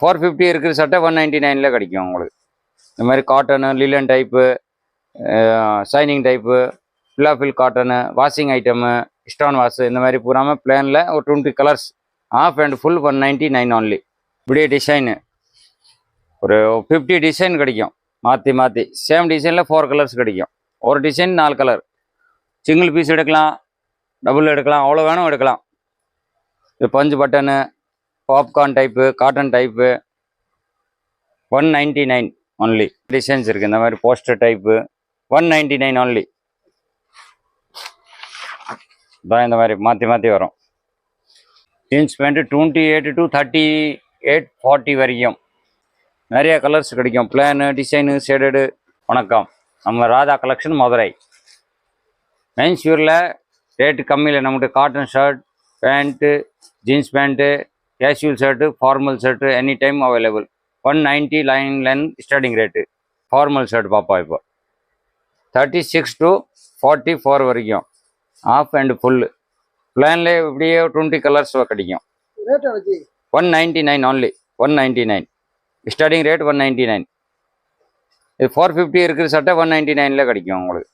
Four fifty இருக்கிற சட்டை one ninety நைனில் கிடைக்கும் உங்களுக்கு. இந்த மாதிரி cotton linen type shining type ஃபில்லாஃபில் cotton washing item stone wash இந்த மாதிரி பூராமல் பிளேனில் ஒரு twenty colours half and full one ninety nine only இப்படியே டிசைனு ஒரு ஃபிஃப்டி டிசைன் கிடைக்கும். மாற்றி மாற்றி சேம் டிசைனில் ஃபோர் கலர்ஸ் கிடைக்கும். ஒரு டிசைன் நாலு கலர் சிங்கிள் பீஸ் எடுக்கலாம் டபுள் எடுக்கலாம் அவ்வளோ வேணும் எடுக்கலாம். இது பஞ்சு button popcorn type cotton type one ninety nine only designs இருக்குது இந்த மாதிரி poster type one ninety nine only தான் இந்த மாதிரி மாற்றி மாற்றி வரும். Jeans pant twenty eight to thirty eight forty வரைக்கும். நிறைய கலர்ஸ் கிடைக்கும். பிளானு டிசைனு ஷேடடு வணக்கம். நம்ம ராதா கலெக்ஷன் மதுரை. மென்ஸ் வியரில் ரேட்டு கம்மியில். நம்மகிட்ட cotton shirt pant jeans pant casual shirt formal shirt any time available one ninety line line starting rate formal shirt பாப்பா இப்போ. Thirty six to forty four வரைக்கும். Half and full பிளான்லேயே இப்படியே twenty colours கிடைக்கும். One ninety nine only one ninety nine starting rate one ninety nine இது four fifty இருக்கிற சட்டை one ninety நைனில் கிடைக்கும் உங்களுக்கு.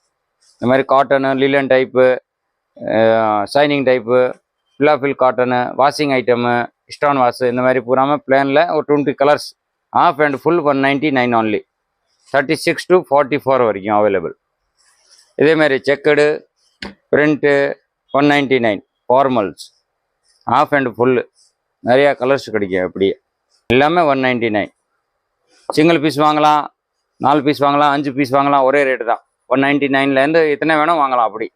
இந்த மாதிரி cotton linen type shining type full cotton washing item stone wash இந்த மாதிரி பூராமல் பிளேனில் ஒரு twenty colours half and full one ninety nine only thirty six to forty four வரைக்கும் அவைலபிள் இதேமாரி checked print one ninety nine formals half and full நிறையா colours கிடைக்கும் அப்படியே. எல்லாமே one ninety nine single piece வாங்கலாம் நாலு பீஸ் வாங்கலாம் அஞ்சு பீஸ் வாங்கலாம் ஒரே ரேட்டு தான். ஒன் நைன்டி நைன்லேருந்து எத்தனை வேணும் வாங்கலாம் அப்படி.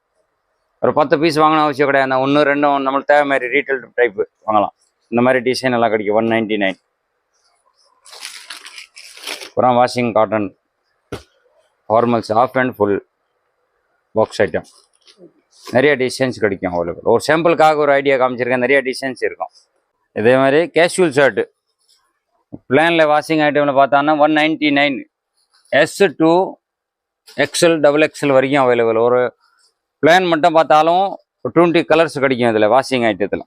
ஒரு பத்து பீஸ் வாங்கின அவசியம் கிடையாது. ஒன்று ரெண்டும் நம்மளுக்கு தேவை மாதிரி ரீட்டைல் டைப்பு வாங்கலாம். இந்த மாதிரி டிசைன் எல்லாம் கிடைக்கும். ஒன் நைன்டி நைன் அப்புறம் washing cotton formals half and full box item நிறைய டிசைன்ஸ் கிடைக்கும் அவைலபிள் ஒரு சாம்பிளுக்காக ஒரு ஐடியா காமிச்சிருக்கேன். நிறைய டிசைன்ஸ் இருக்கும். இதே மாதிரி கேஷுவல் ஷர்ட்டு பிளானில் வாஷிங் ஐட்டமில் பார்த்தான்னா one ninety nine S to XL double XL வரைக்கும் அவைலபிள் ஒரு பிளான் மட்டும் பார்த்தாலும் டுவெண்ட்டி கலர்ஸ் கிடைக்கும் இதில் வாஷிங் ஐட்டத்தில்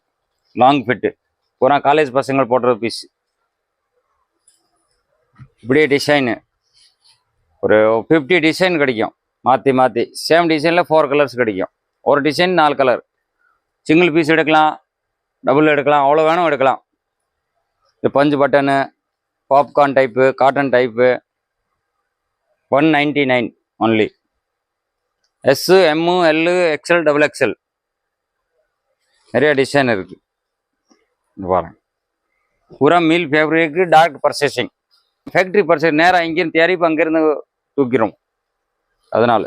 லாங் ஃபிட்டு பூரா காலேஜ் பசங்கள் போடுற பீஸ் இப்படியே டிசைனு ஒரு ஃபிஃப்டி டிசைன் கிடைக்கும். மாற்றி மாற்றி சேம் டிசைனில் ஃபோர் கலர்ஸ் கிடைக்கும். ஒரு டிசைன் நாலு கலர் சிங்கிள் பீஸ் எடுக்கலாம். டபுள் எடுக்கலாம். அவ்வளோ வேணும் எடுக்கலாம். இது பஞ்சு button popcorn type cotton type one ninety nine only S M L XL double XL நிறைய டிசைன் இருக்குது இது பாருங்க பூரா mill fabric direct purchasing factory purchase நேராக இங்கேருந்து தயாரிப்பு அங்கேருந்து தூக்கிறோம். அதனால்.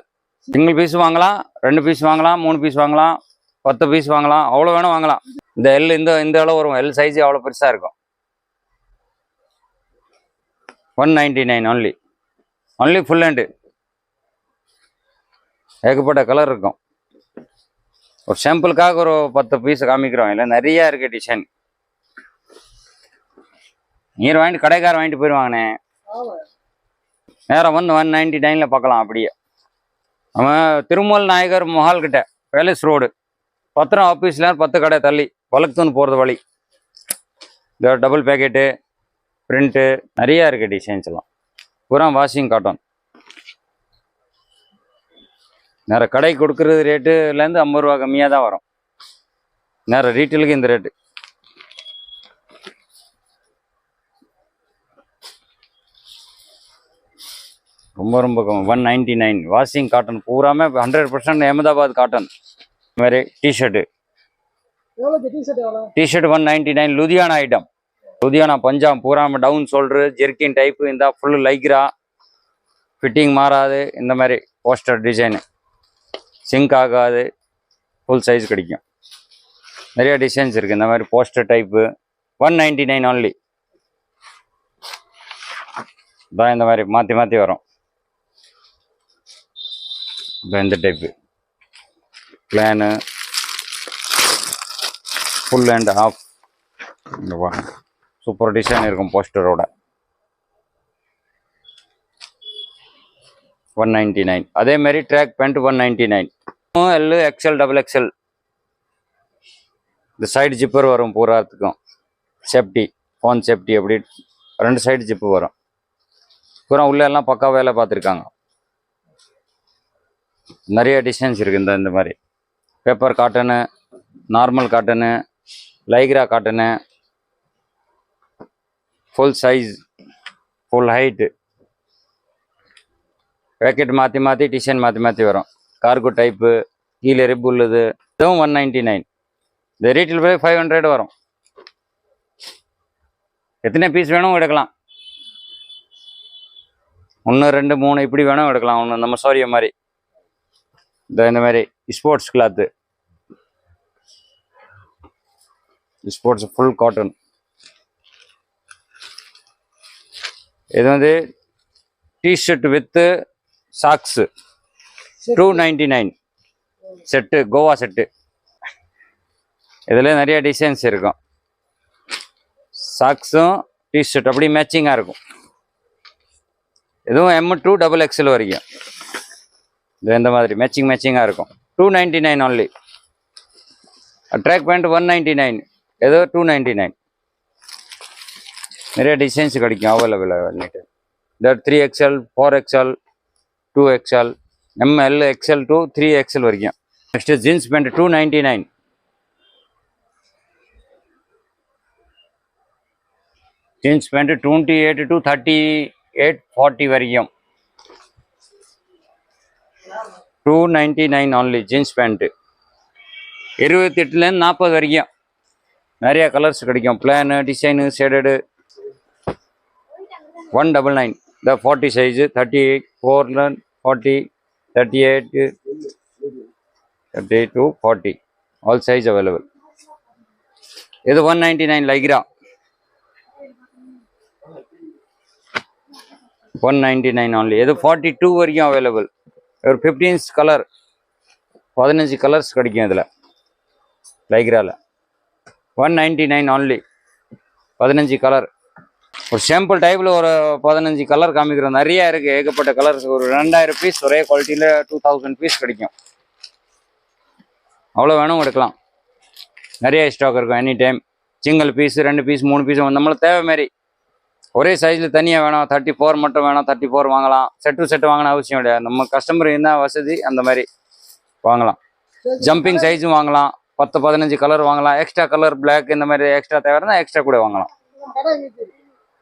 சிங்கிள் பீஸ் வாங்கலாம் ரெண்டு பீஸ் வாங்கலாம் மூணு பீஸ் வாங்கலாம் பத்து பீஸ் வாங்கலாம் அவ்வளோ வேணும் வாங்கலாம். இந்த எல் இந்த இந்த அளவு வரும். எல் சைஸ் அவ்வளோ பெருசாக இருக்கும். One ninety nine only only full hand ஏகப்பட்ட கலர் இருக்கும். ஒரு சாம்பிளுக்காக ஒரு பத்து பீஸ் காமிக்கிறோம். இல்லை நிறையா இருக்குது டிசைன் நீர் வாங்கிட்டு கடைக்காரர் வாங்கிட்டு போயிடுவாங்கண்ணே நேரம் வந்து ஒன் நைன்டி நைனில் பார்க்கலாம் அப்படியே. நம்ம திருமல் நாயகர் மஹால் கிட்ட பேலஸ் ரோடு. பத்திரம் ஆஃபீஸில் பத்து கடை தள்ளி வழக்குத்தூன் போகிறது வழி. இந்த டபுள் பேக்கெட்டு பிரிண்ட்டு நிறையா இருக்குது டிசைன்ஸ் எல்லாம். பூரா வாஷிங் காட்டன் நேரம் கடை கொடுக்குறது ரேட்டுலேருந்து ஐம்பது ரூபா கம்மியாக தான் வரும் நேரம் ரீட்டெயிலுக்கு இந்த ரேட்டு ரொம்ப ரொம்ப one ninety nine washing cotton பூராமே ஹண்ட்ரட் பர்சன்ட் அஹமதாபாத் காட்டன் இது மாதிரி T-shirt T-shirt one ninety nine Ludhiana item Ludhiana Punjab பூராம down shoulder jerkin type இந்த ஃபுல் லைக்ரா ஃபிட்டிங் மாறாது. இந்த மாதிரி போஸ்டர் டிசைனு சிங்க் ஆகாது. ஃபுல் சைஸ் கிடைக்கும். நிறைய டிசைன்ஸ் இருக்குது இந்த மாதிரி poster type one ninety nine only தான் இந்த மாதிரி மாற்றி மாற்றி வரும். இப்போ இந்த type plain full and half இந்த சூப்பர் டிசைன் இருக்கும் போஸ்டரோட ஒன் நைன்டி நைன் அதேமாரி track pant one ninety nine L XL double XL இந்த சைடு ஜிப்பர் வரும் பூராத்துக்கும். சேஃப்டி ஃபோன் சேஃப்டி அப்படி. ரெண்டு சைடு ஜிப்பு வரும். பூரா உள்ளே எல்லாம் பக்கா வேலை பார்த்துருக்காங்க. நிறைய டிசைன்ஸ் இருக்குது இந்த இந்த மாதிரி. Paper cotton normal cotton lycra cotton full size full height packet மாற்றி மாற்றி டிசைன் மாற்றி மாற்றி வரும். கார்கோ டைப்பு கீழே ரிப் உள்ளது. இதுவும் ஒன் நைன்டி நைன் இந்த ரீட்டில் போய் ஃபைவ் ஹண்ட்ரட் வரும். எத்தனை பீஸ் வேணும் எடுக்கலாம். ஒன்று ரெண்டு மூணு இப்படி வேணும் எடுக்கலாம். ஒன்று நம்ம சோரிய மாதிரி. இந்த இந்த மாதிரி sports cloth sports full cotton இது வந்து T-shirt with socks two ninety nine set Goa set இதில் நிறைய டிசைன்ஸ் இருக்கும். சாக்ஸும் டிஷர்ட் அப்படி மேட்சிங்காக இருக்கும். இதுவும் எம் டூ டபுள் எக்ஸல் வரைக்கும். இந்த மாதிரி மேட்சிங் மேட்சிங்காக இருக்கும். Two ninety nine only track pant one ninety nine ஏதோ டூ நைன்ட்டி நைன் நிறைய டிசைன்ஸ் கிடைக்கும் அவைலபிள் பண்ணிட்டு இந்த three XL four XL two XL M L XL two three XL வரைக்கும் next jeans pant two ninety nine jeans pant twenty eight to thirty eight forty வரைக்கும். Two ninety nine only jeans pant இருபத்தெட்டுலேருந்து நாற்பது வரைக்கும். நிறைய colours கிடைக்கும். Plain design shaded one double nine இந்த forty size thirty eight ஃபோரில் forty thirty eight thirty eight two forty all size available இது one ninety nine lycra one ninety nine only இது forty two வரைக்கும் available ஒரு fifteens colour பதினஞ்சு colours கிடைக்கும் இதில் லைக்ராவில் ஒன் நைன்டி நைன் ஒன்லி பதினஞ்சு கலர் ஒரு சாம்பிள் டைப்பில் ஒரு பதினஞ்சு கலர் காமிக்கிறோம். நிறைய இருக்குது ஏகப்பட்ட கலர்ஸ் ஒரு ரெண்டாயிரம் பீஸ் ஒரே குவாலிட்டியில் டூ தௌசண்ட் பீஸ் கிடைக்கும். அவ்வளோ வேணும் எடுக்கலாம். நிறைய ஸ்டாக் இருக்கும். எனி டைம் சிங்கிள் பீஸ் ரெண்டு பீஸ் மூணு பீஸ் நம்மளுக்கு தேவை மாரி ஒரே சைஸில் தனியாக வேணும் தேர்ட்டி ஃபோர் மட்டும் வேணும் தேர்ட்டி ஃபோர் வாங்கலாம். செட் டு செட் வாங்கணும் அவசியம் கிடையாது. நம்ம கஸ்டமர் என்ன வசதி அந்த மாதிரி வாங்கலாம். ஜம்பிங் சைஸும் வாங்கலாம். பத்து பதினஞ்சு கலர் வாங்கலாம். எக்ஸ்ட்ரா கலர் பிளாக் இந்த மாதிரி எக்ஸ்ட்ரா தேவைன்னா எக்ஸ்ட்ரா கூட வாங்கலாம்.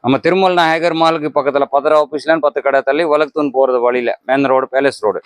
நம்ம திருமல்னா ஹேகர் மாலுக்கு பக்கத்தில் பத்திர ஆஃபீஸ்லன்னு பத்து கடை தள்ளி வழக்குத்தூன் போகிறது வழியில் மேன் ரோடு பேலஸ் ரோடு